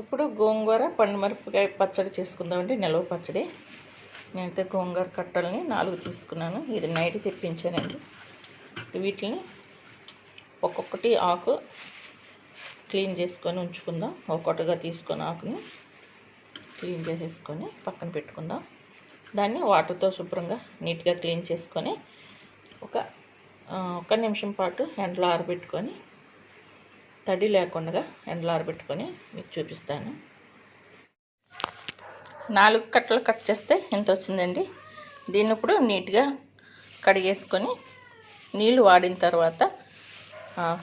ఇప్పుడు గోంగూర పండుమిరపకాయ పచ్చడి చేసుకుందామండి నిల్వ పచ్చడి. నేనైతే గోంగూర కట్టల్ని నాలుగు తీసుకున్నాను. ఇది నైట్ తెప్పించానండి. వీటిని ఒక్కొక్కటి ఆకు క్లీన్ చేసుకొని ఉంచుకుందాం. ఒక్కొక్కటిగా తీసుకొని ఆకుని క్లీన్ చేసేసుకొని పక్కన పెట్టుకుందాం. దాన్ని వాటర్తో శుభ్రంగా నీట్గా క్లీన్ చేసుకొని ఒక ఒక నిమిషం పాటు ఎండలో ఆరబెట్టుకొని తడి లేకుండా ఎండలో ఆరబెట్టుకొని మీకు చూపిస్తాను. నాలుగు కట్టలు కట్ చేస్తే ఎంత వచ్చిందండి? దీన్ని ఇప్పుడు నీట్గా కడిగేసుకొని నీళ్ళు వాడిన తర్వాత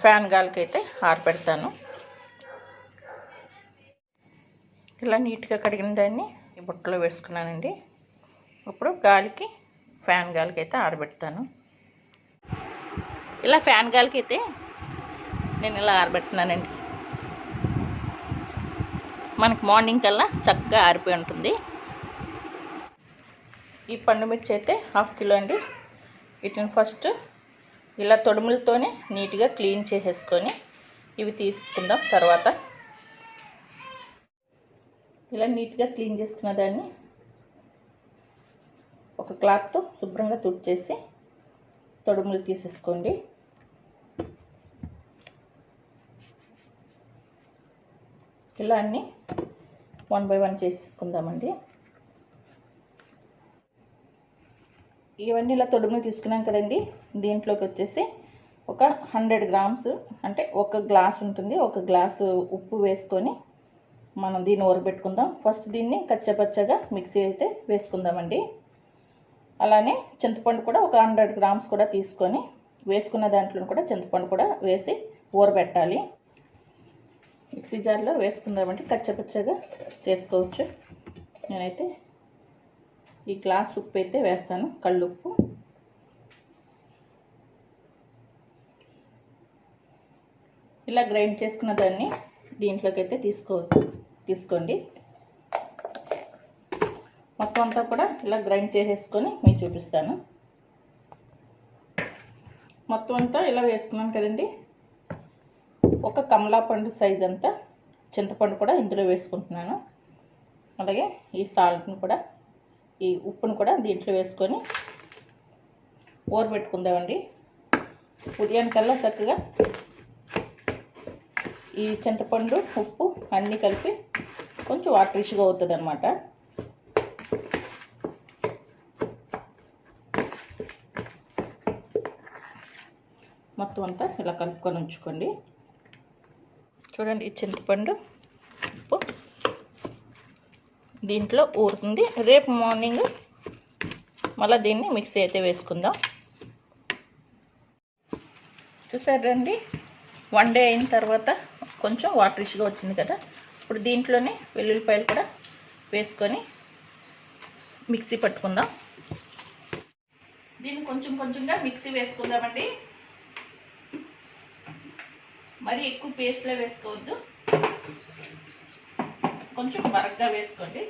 ఫ్యాన్ గాలికైతే ఆరబెడతాను. ఇలా నీట్గా కడిగిన దాన్ని ఈ బుట్టలో వేసుకున్నానండి. ఇప్పుడు గాలికి ఫ్యాన్ గాలికి అయితే ఆరబెడతాను. ఇలా ఫ్యాన్ గాలికి అయితే నేను ఇలా ఆరబెట్టినానండి మనకి మార్నింగ్ కల్లా చక్కగా ఆరిపోయి ఉంటుంది. ఈ పండు మిర్చి అయితే హాఫ్ కిలో అండి. వీటిని ఫస్ట్ ఇలా తొడుములతోనే నీట్గా క్లీన్ చేసేసుకొని ఇవి తీసుకుందాం తర్వాత. ఇలా నీట్గా క్లీన్ చేసుకున్న దాన్ని ఒక క్లాత్తో శుభ్రంగా తుడిచేసి తొడుములు తీసేసుకోండి. ఇలా అన్నీ వన్ బై వన్ చేసేసుకుందామండి. ఇవన్నీ ఇలా తొడుగుని తీసుకున్నాం కదండి. దీంట్లోకి వచ్చేసి ఒక హండ్రెడ్ గ్రామ్స్ అంటే ఒక గ్లాస్ ఉంటుంది. ఒక గ్లాసు ఉప్పు వేసుకొని మనం దీన్ని ఊరబెట్టుకుందాం. ఫస్ట్ దీన్ని కచ్చపచ్చగా మిక్సీ అయితే వేసుకుందామండి. అలానే చింతపండు కూడా ఒక హండ్రెడ్ గ్రామ్స్ కూడా తీసుకొని వేసుకున్న దాంట్లో కూడా చింతపండు కూడా వేసి ఊరబెట్టాలి. మిక్సీ జార్లో వేసుకుందామంటే కచ్చపచ్చగా చేసుకోవచ్చు. నేనైతే ఈ గ్లాస్ ఉప్పు అయితే వేస్తాను కళ్ళుప్పు. ఇలా గ్రైండ్ చేసుకున్న దాన్ని దీంట్లోకి అయితే తీసుకో తీసుకోండి. మొత్తం అంతా కూడా ఇలా గ్రైండ్ చేసేసుకొని మీకు చూపిస్తాను. మొత్తం అంతా ఇలా వేసుకున్నాను కదండి. ఒక కమలా పండు సైజ్ అంతా చింతపండు కూడా ఇందులో వేసుకుంటున్నాను. అలాగే ఈ సాల్ట్ని కూడా ఈ ఉప్పును కూడా దీంట్లో వేసుకొని ఊరబెట్టుకుందామండి ఉదయానికల్లా చక్కగా ఈ చింతపండు ఉప్పు అన్నీ కలిపి కొంచెం వాటర్ ఇష్యూగా అవుతుంది అనమాట మొత్తం అంతా ఇలా కలుపుకొని ఉంచుకోండి. చూడండి ఈ చింతపండు ఉప్పు. దీంట్లో ఊరుతుంది. రేపు మార్నింగ్ మళ్ళీ దీన్ని మిక్సీ అయితే వేసుకుందాం. చూసారండి వన్ డే అయిన తర్వాత కొంచెం వాటరిష్గా వచ్చింది కదా. ఇప్పుడు దీంట్లోనే వెల్లుల్లిపాయలు కూడా వేసుకొని మిక్సీ పట్టుకుందాం. దీన్ని కొంచెం కొంచెంగా మిక్సీ వేసుకుందామండి. మరి ఎక్కువ పేస్ట్లో వేసుకోవద్దు. కొంచెం బరగ్గా వేసుకోండి.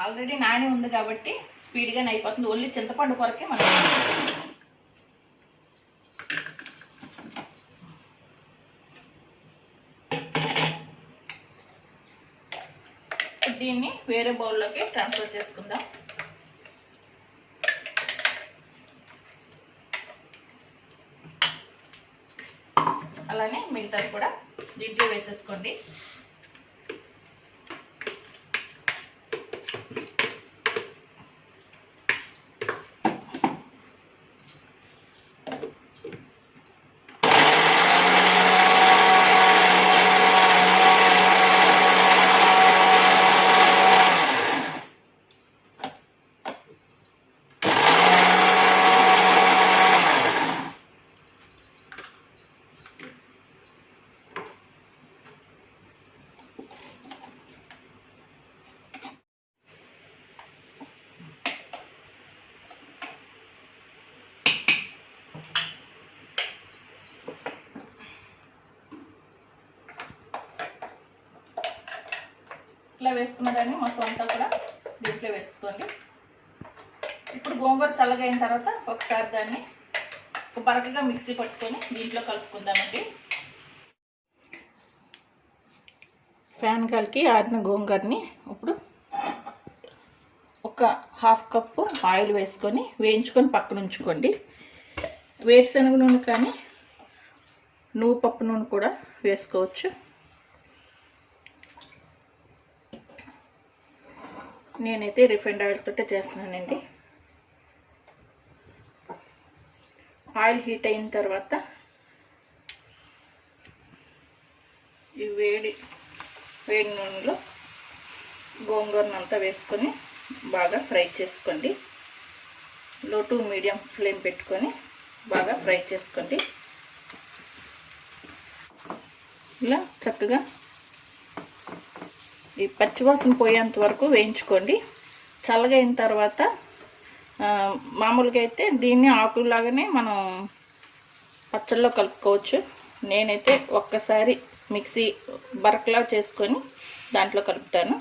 ఆల్రెడీ నానే ఉంది కాబట్టి స్పీడ్గానే అయిపోతుంది. ఓన్లీ చింతపండు కొరకే మనం దీన్ని వేరే బౌల్లోకి ట్రాన్స్ఫర్ చేసుకుందాం. అలానే మిగతాది కూడా దీంట్లో వేసేసుకోండి. ఇట్లా వేసుకున్న దాన్ని మొత్తం అంతా కూడా దీంట్లో వేసుకోండి. ఇప్పుడు గోంగూర చల్లగా అయిన తర్వాత ఒకసారి దాన్ని ఒక బరకగా మిక్సీ పట్టుకొని దీంట్లో కలుపుకుందామండి. ఫ్యాన్ కలికి ఆడిన గోంగూరని ఇప్పుడు ఒక హాఫ్ కప్పు ఆయిల్ వేసుకొని వేయించుకొని పక్కన ఉంచుకోండి. వేరుశనగ నూనె కానీ నువ్వు పప్పు నూనె కూడా వేసుకోవచ్చు. నేనైతే రిఫైండ్ ఆయిల్ తోటే చేస్తున్నానండి. ఆయిల్ హీట్ అయిన తర్వాత ఈ వేడి వేడి నూనెలో గోంగూరనంతా వేసుకొని బాగా ఫ్రై చేసుకోండి. లో టు మీడియం ఫ్లేమ్ పెట్టుకొని బాగా ఫ్రై చేసుకోండి. ఇలా చక్కగా ఈ పచ్చివాసన పోయేంత వరకు వేయించుకోండి. చల్లగా అయిన తర్వాత మామూలుగా అయితే దీన్ని ఆకులాగానే మనం పచ్చళ్ళలో కలుపుకోవచ్చు. నేనైతే ఒక్కసారి మిక్సీ బరకలా చేసుకొని దాంట్లో కలుపుతాను.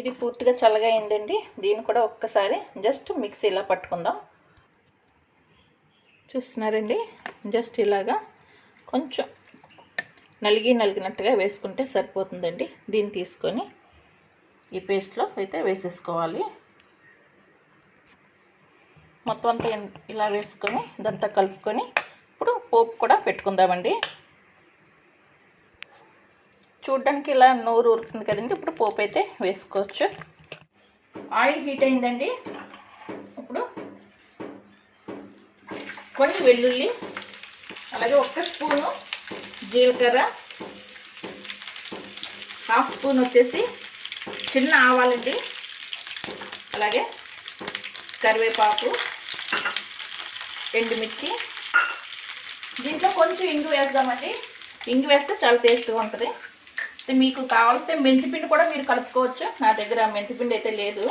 ఇది పూర్తిగా చల్లగా అయిందండి దీన్ని కూడా ఒక్కసారి జస్ట్ మిక్సీ ఇలా పట్టుకుందాం. చూస్తున్నారండి? జస్ట్ ఇలాగా కొంచెం నలిగి నలిగినట్టుగా వేసుకుంటే సరిపోతుందండి. దీన్ని తీసుకొని ఈ పేస్ట్లో అయితే వేసేసుకోవాలి. మొత్తం అంతా ఇలా వేసుకొని ఇదంతా కలుపుకొని ఇప్పుడు పోపు కూడా పెట్టుకుందామండి. చూడ్డానికి ఇలా నోరు ఊరుతుంది కదండి. ఇప్పుడు పోపు అయితే వేసుకోవచ్చు. ఆయిల్ హీట్ అయిందండి. ఇప్పుడు కొన్ని వెల్లుల్లి అలాగే ఒక్క స్పూను జీలకర్ర హాఫ్ స్పూన్ వచ్చేసి చిన్న ఆవాలండి. అలాగే కరివేపాకు ఎండుమిర్చి. దీంట్లో కొంచెం ఇంగు వేద్దామండి. ఇంగు వేస్తే చాలా టేస్ట్గా ఉంటుంది. అయితే మీకు కావాలితే మెంతిపిండి కూడా మీరు కలుపుకోవచ్చు. నా దగ్గర మెంతిపిండి అయితే లేదు.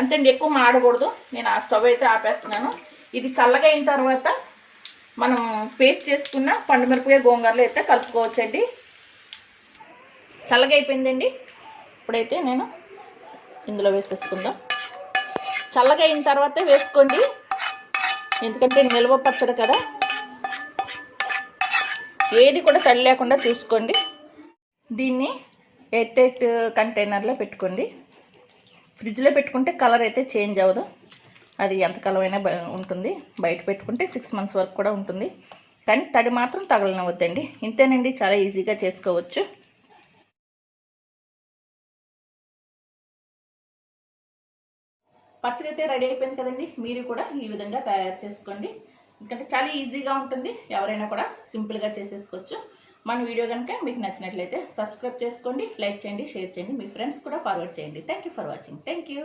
అంతేండి ఎక్కువ మాడకూడదు. నేను ఆ స్టవ్ అయితే ఆపేస్తున్నాను. ఇది చల్లగా అయిన తర్వాత మనం పేస్ట్ చేసుకున్న పండుమిరపకాయ గోంగూరలో అయితే కలుపుకోవచ్చండి. చల్లగా అయిపోయిందండి. ఇప్పుడైతే నేను ఇందులో వేసేసుకుందాం. చల్లగా అయిన తర్వాతే వేసుకోండి. ఎందుకంటే నిల్వ పచ్చడి కదా. ఏది కూడా తడి లేకుండా చూసుకోండి దీన్ని ఎయిట్ ఎయిట్ కంటైనర్లో పెట్టుకోండి. ఫ్రిడ్జ్లో పెట్టుకుంటే కలర్ అయితే చేంజ్ అవ్వదు. అది ఎంతకాలం అయినా ఉంటుంది. బయట పెట్టుకుంటే సిక్స్ మంత్స్ వరకు కూడా ఉంటుంది. కానీ తడి మాత్రం తగలనవద్దండి. ఇంతేనండి చాలా ఈజీగా చేసుకోవచ్చు. పచ్చడి అయితే రెడీ అయిపోయింది కదండి. మీరు కూడా ఈ విధంగా తయారు చేసుకోండి. ఎందుకంటే చాలా ఈజీగా ఉంటుంది. ఎవరైనా కూడా సింపుల్గా చేసేసుకోవచ్చు. మన వీడియో కనుక మీకు నచ్చినట్లయితే సబ్స్క్రైబ్ చేసుకోండి లైక్ చేయండి షేర్ చేయండి. మీ ఫ్రెండ్స్ కూడా ఫార్వర్డ్ చేయండి. Thank you for watching thank you